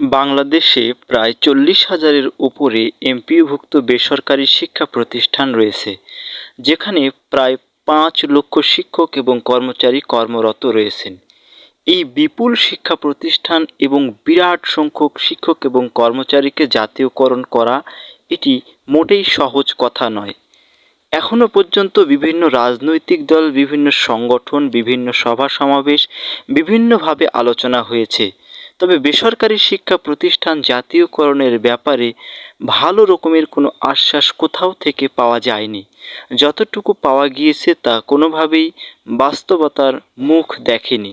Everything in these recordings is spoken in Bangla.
বাংলাদেশে প্রায় চল্লিশ হাজারের উপরে এমপিওভুক্ত বেসরকারি শিক্ষা প্রতিষ্ঠান রয়েছে, যেখানে প্রায় পাঁচ লক্ষ শিক্ষক এবং কর্মচারী কর্মরত রয়েছেন। এই বিপুল শিক্ষা প্রতিষ্ঠান এবং বিরাট সংখ্যক শিক্ষক এবং কর্মচারীকে জাতীয়করণ করা এটি মোটেই সহজ কথা নয়। এখনও পর্যন্ত বিভিন্ন রাজনৈতিক দল, বিভিন্ন সংগঠন, বিভিন্ন সভা সমাবেশ বিভিন্নভাবে আলোচনা হয়েছে। তবে বেসরকারি শিক্ষা প্রতিষ্ঠান জাতীয়করণের ব্যাপারে ভালো রকমের কোনো আশ্বাস কোথাও থেকে পাওয়া যায়নি। যতটুকু পাওয়া গিয়েছে তা কোনোভাবেই বাস্তবতার মুখ দেখেনি।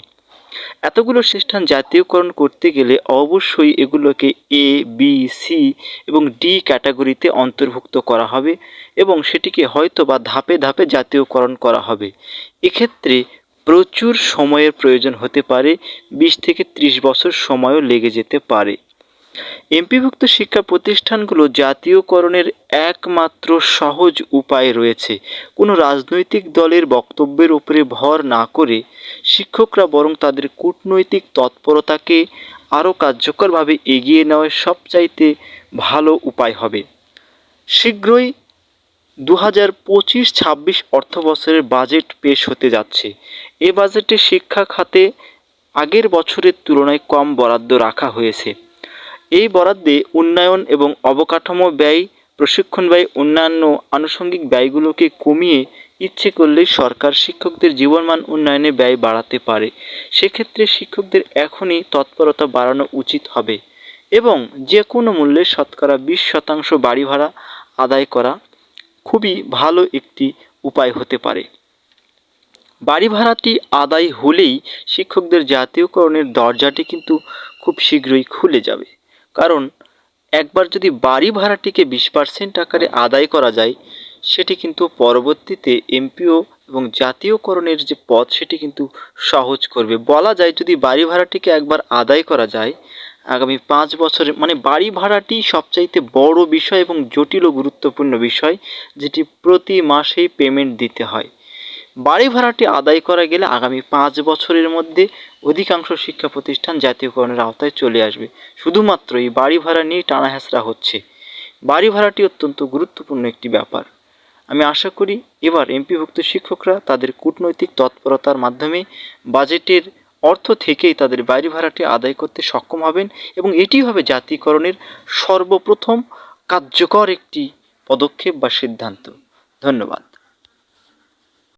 এতগুলো প্রতিষ্ঠান জাতীয়করণ করতে গেলে অবশ্যই এগুলোকে এ বি সি এবং ডি ক্যাটাগরিতে অন্তর্ভুক্ত করা হবে এবং সেটিকে হয়তো বা ধাপে ধাপে জাতীয়করণ করা হবে। এক্ষেত্রে প্রচুর সময়ের প্রয়োজন হতে পারে, বিশ থেকে ত্রিশ বছর সময়ও লেগে যেতে পারে। এমপিভুক্ত শিক্ষা প্রতিষ্ঠানগুলো জাতীয়করণের একমাত্র সহজ উপায় রয়েছে। কোনো রাজনৈতিক দলের বক্তব্যের উপরে ভর না করে শিক্ষকরা বরং তাদের কূটনৈতিক তৎপরতাকে আরও কার্যকরভাবে এগিয়ে নেওয়ার সবচাইতে ভালো উপায় হবে। শীঘ্রই দু হাজার পঁচিশ ছাব্বিশ অর্থবছরের বাজেট পেশ হতে যাচ্ছে। এ বাজেটে শিক্ষা খাতে আগের বছরের তুলনায় কম বরাদ্দ রাখা হয়েছে। এই বরাদ্দে উন্নয়ন এবং অবকাঠামো ব্যয়, প্রশিক্ষণ ব্যয়, অন্যান্য আনুষঙ্গিক ব্যয়গুলোকে কমিয়ে ইচ্ছে করলেই সরকার শিক্ষকদের জীবনমান উন্নয়নে ব্যয় বাড়াতে পারে। সেক্ষেত্রে শিক্ষকদের এখনই তৎপরতা বাড়ানো উচিত হবে এবং যে কোনো মূল্যে শতকরা বিশ শতাংশ বাড়ি ভাড়া আদায় করা খুবই ভালো একটি উপায় হতে পারে। বাড়ি ভাড়াটি আদায় হলেই শিক্ষকদের জাতীয়করণের দরজাটি কিন্তু খুব শীঘ্রই খুলে যাবে। কারণ একবার যদি বাড়ি ভাড়াটিকে বিশ পার্সেন্ট আকারে আদায় করা যায়, সেটি কিন্তু পরবর্তীতে এমপিও এবং জাতীয়করণের যে পথ সেটি কিন্তু সহজ করবে। বলা যায় যদি বাড়ি ভাড়াটিকে একবার আদায় করা যায়, আগামী পাঁচ বছরে মানে বাড়ি ভাড়াটি সবচাইতে বড় বিষয় এবং জটিল ও গুরুত্বপূর্ণ বিষয়, যেটি প্রতি মাসেই পেমেন্ট দিতে হয়। বাড়ি ভাড়াটি আদায় করা গেলে আগামী পাঁচ বছরের মধ্যে অধিকাংশ শিক্ষা প্রতিষ্ঠান জাতীয়করণের আওতায় চলে আসবে। শুধুমাত্র এই বাড়ি ভাড়া নিয়েই টানা হচ্ছে। বাড়ি ভাড়াটি অত্যন্ত গুরুত্বপূর্ণ একটি ব্যাপার। আমি আশা করি এবার এমপিভুক্ত শিক্ষকরা তাদের কূটনৈতিক তৎপরতার মাধ্যমে বাজেটের অর্থ থেকেই তাদের বাড়ি ভাড়াটি আদায় করতে সক্ষম হবেন এবং এটি হবে জাতীয়করণের সর্বপ্রথম কার্যকর একটি পদক্ষেপ বা সিদ্ধান্ত। ধন্যবাদ।